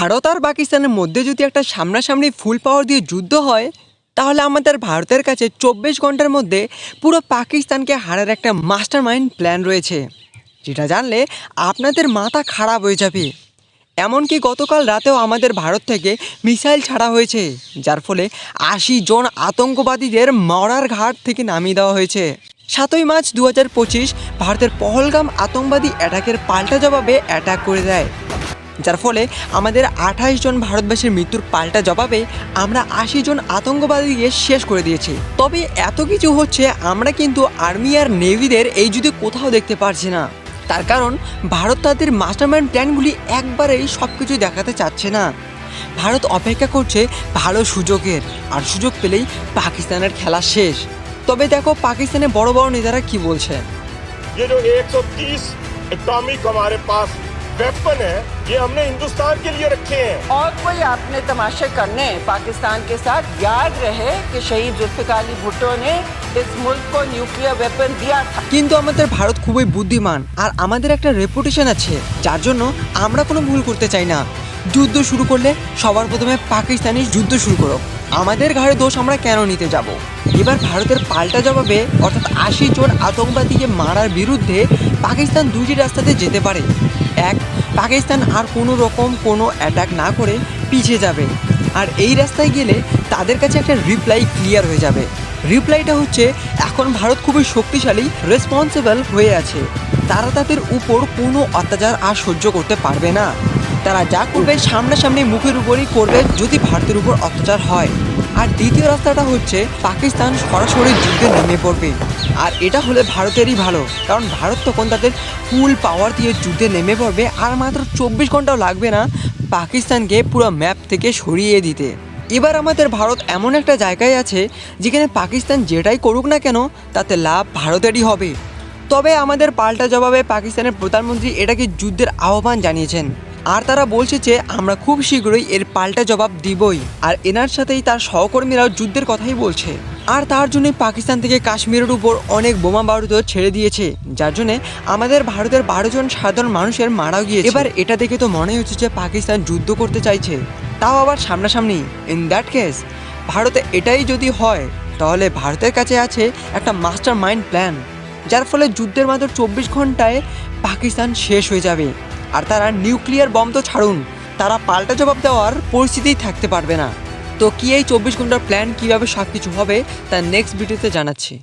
ভারত আর পাকিস্তানের মধ্যে যদি একটা সামনাসামনি ফুল পাওয়ার দিয়ে যুদ্ধ হয়, তাহলে আমাদের ভারতের কাছে চব্বিশ ঘণ্টার মধ্যে পুরো পাকিস্তানকে হারার একটা মাস্টার মাইন্ড প্ল্যান রয়েছে। যেটা জানলে আপনাদের মাথা খারাপ হয়ে যাবে। এমনকি গতকাল রাতেও আমাদের ভারত থেকে মিসাইল ছাড়া হয়েছে, যার ফলে আশি জন আতঙ্কবাদীদের মরার ঘাট থেকে নামিয়ে দেওয়া হয়েছে। সাতই মার্চ দু হাজার পঁচিশ ভারতের পহলগাম আতঙ্কবাদী অ্যাটাকের পাল্টা জবাবে অ্যাটাক করে দেয়। যার ফলে আমাদের আঠাশ জন ভারতবাসীর মৃত্যুর পাল্টা জবাবে আমরা আশি জন আতঙ্কবাদীকে শেষ করে দিয়েছি তবে এত কিছু হচ্ছে আমরা কিন্তু আর্মি আর নেভিদের এই যুদ্ধে কোথাও দেখতে পারছি না তার কারণ ভারত তাদের মাস্টারমাইন্ড প্ল্যানগুলি একবারেই সব কিছু দেখাতে চাচ্ছে না ভারত অপেক্ষা করছে ভালো সুযোগের আর সুযোগ পেলেই পাকিস্তানের খেলা শেষ তবে দেখো পাকিস্তানের বড় বড় নেতারা কি বলছে ये जो 130 एटॉमिक हमारे पास वेपन है ये हमने हिंदुस्तान के लिए रखे हैं और कोई आपने तमाशे करने हैं पाकिस्तान के साथ याद रहे कि शहीद जुल्फिकार अली भुट्टो ने इस मुल्क को न्यूक्लियर वेपन दिया था কিন্তু আমাদের ভারত খুবই বুদ্ধিমান আর আমাদের একটা রেপুটেশন আছে যার জন্য আমরা কোনো ভুল করতে চাই না যুদ্ধ শুরু করলে সবার প্রথমে পাকিস্তানি যুদ্ধ শুরু করো আমাদের ঘাড়ে দোষ আমরা কেন নিতে যাব এবার ভারতের পাল্টা জবাবে অর্থাৎ আশি জন আতঙ্কবাদীকে মারার বিরুদ্ধে পাকিস্তান দুইটি রাস্তাতে যেতে পারে এক, পাকিস্তান আর কোনো রকম কোনো অ্যাটাক না করে পিছিয়ে যাবে। আর এই রাস্তায় গেলে তাদের কাছে একটা রিপ্লাই ক্লিয়ার হয়ে যাবে। রিপ্লাইটা হচ্ছে, এখন ভারত খুবই শক্তিশালী রেসপন্সিবল হয়ে আছে। তারা তাদের উপর কোনো অত্যাচার আর সহ্য করতে পারবে না। তারা যা করবে সামনাসামনি মুখের উপরই করবে যদি ভারতের উপর অত্যাচার হয়। আর দ্বিতীয় রাস্তাটা হচ্ছে, পাকিস্তান সরাসরি যুদ্ধে নেমে পড়বে। আর এটা হলে ভারতেরই ভালো। কারণ ভারত তখন তাদের ফুল পাওয়ার দিয়ে যুদ্ধে নেমে পড়বে, আর মাত্র চব্বিশ ঘন্টাও লাগবে না পাকিস্তানকে পুরো ম্যাপ থেকে সরিয়ে দিতে। এবার আমাদের ভারত এমন একটা জায়গায় আছে, যেখানে পাকিস্তান যেটাই করুক না কেন, তাতে লাভ ভারতেরই হবে। তবে আমাদের পাল্টা জবাবে পাকিস্তানের প্রধানমন্ত্রী এটাকে যুদ্ধের আহ্বান জানিয়েছেন। আর তারা বলছে যে আমরা খুব শীঘ্রই এর পাল্টা জবাব দিবই। আর এনার সাথেই তার সহকর্মীরাও যুদ্ধের কথাই বলছে। আর তার জন্য পাকিস্তান থেকে কাশ্মীরের উপর অনেক বোমা বারুদ ছেড়ে দিয়েছে। যার জন্য আমাদের ভারতের বারো জন সাধারণ মানুষের মারাও গিয়েছে। এবার এটা দেখে তো মনে হচ্ছে যে পাকিস্তান যুদ্ধ করতে চাইছে। তাও আবার সামনাসামনি। ইন দ্যাট কেস ভারতে এটাই যদি হয়, তাহলে ভারতের কাছে আছে একটা মাস্টার মাইন্ড প্ল্যান যার ফলে যুদ্ধের মাত্র চব্বিশ ঘন্টায় পাকিস্তান শেষ হয়ে যাবে। আর তারা নিউক্লিয়ার বম তো ছাড়ুন। তারা পাল্টা জবাব দেওয়ার পরিস্থিতিই থাকতে পারবে না। তো কি এই চব্বিশ ঘণ্টার প্ল্যান কীভাবে সব কিছু হবে তার নেক্সট ভিডিওতে জানাচ্ছি।